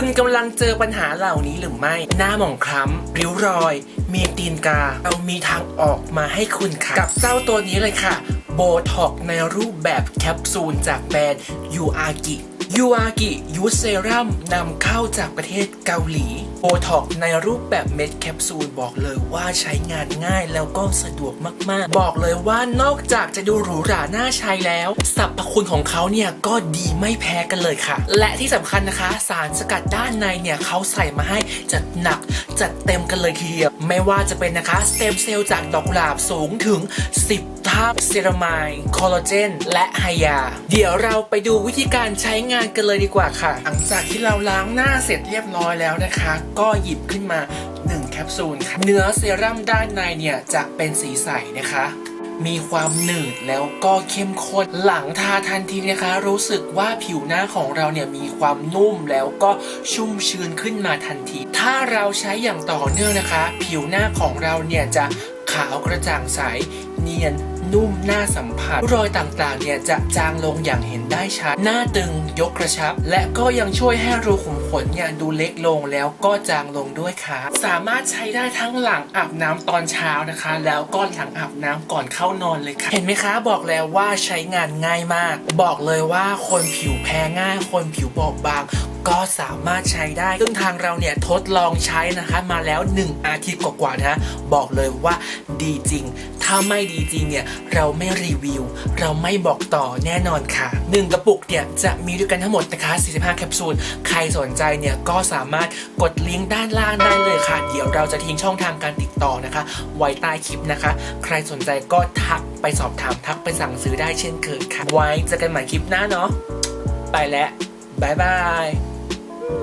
คุณกำลังเจอปัญหาเหล่านี้หรือไม่ หน้าหมองคล้ำริ้วรอย มีตีนกา เรามีทางออกมาให้คุณค่ะ กับเจ้าตัวนี้เลยค่ะ โบท็อกในรูปแบบแคปซูลจากแบรนด์ยูอากิยูอากิยูเซรัมนำเข้าจากประเทศเกาหลี โบท็อกในรูปแบบเม็ดแคปซูลบอกเลยว่าใช้งานง่ายแล้วก็สะดวกมากๆ บอกเลยว่านอกจากจะดูหรูหราน่าใช้แล้วสรรพคุณของเขาเนี่ยก็ดีไม่แพ้กันเลยค่ะ และที่สำคัญนะคะ สารสกัดด้านในเนี่ยเขาใส่มาให้จัดหนักจัดเต็มกันเลยทีเดียวไม่ว่าจะเป็นนะคะสเต็มเซลล์จากดอกกุหลาบสูงถึง 10 เท่าเซรามายคอลลาเจน และไฮยา เดี๋ยวเราไปดูวิธีการใช้งานกันเลยดีกว่าค่ะ หลังจากที่เราล้างหน้าเสร็จเรียบร้อยแล้วนะคะ ก็หยิบขึ้นมา 1 แคปซูลค่ะ เนื้อเซรั่มด้านในเนี่ย จะเป็นสีใสนะคะมีความหนืดแล้วก็เข้มข้นหลังทาทันทีนะคะ รู้สึกว่าผิวหน้าของเราเนี่ยมีความนุ่มแล้วก็ชุ่มชื้นขึ้นมาทันที ถ้าเราใช้อย่างต่อเนื่องนะคะ ผิวหน้าของเราเนี่ยจะขาวกระจ่างใส เนียนนุ่มหน้าสัมผัส รอยต่างๆ เนี่ยจะจางลงอย่างเห็นได้ชัด หน้าตึงยกกระชับ และก็ยังช่วยให้รูขุมขนเนี่ยดูเล็กลงแล้วก็จางลงด้วยค่ะสามารถใช้ได้ทั้งหลังอาบน้ำตอนเช้านะคะ แล้วก็หลังอาบน้ำก่อนเข้านอนเลยค่ะเห็นไหมคะบอกแล้วว่าใช้งานง่ายมาก บอกเลยว่าคนผิวแพ้ง่าย คนผิวบอบบางก็สามารถใช้ได้ ซึ่งทางเราเนี่ยทดลองใช้นะคะมาแล้ว 1 อาทิตย์กว่าๆนะ บอกเลยว่าดีจริง ถ้าไม่ดีจริงเนี่ยเราไม่รีวิว เราไม่บอกต่อแน่นอนค่ะ 1 กระปุกเนี่ยจะมีด้วยกันทั้งหมดนะคะ 45 แคปซูล ใครสนใจเนี่ยก็สามารถกดลิงก์ด้านล่างได้เลยค่ะ เดี๋ยวเราจะทิ้งช่องทางการติดต่อนะคะ ไว้ใต้คลิปนะคะ ใครสนใจก็ทักไปสอบถามทักไปสั่งซื้อได้เช่นเคยค่ะ ไว้เจอกันใหม่คลิปหน้าเนาะไปแล้วบายบาย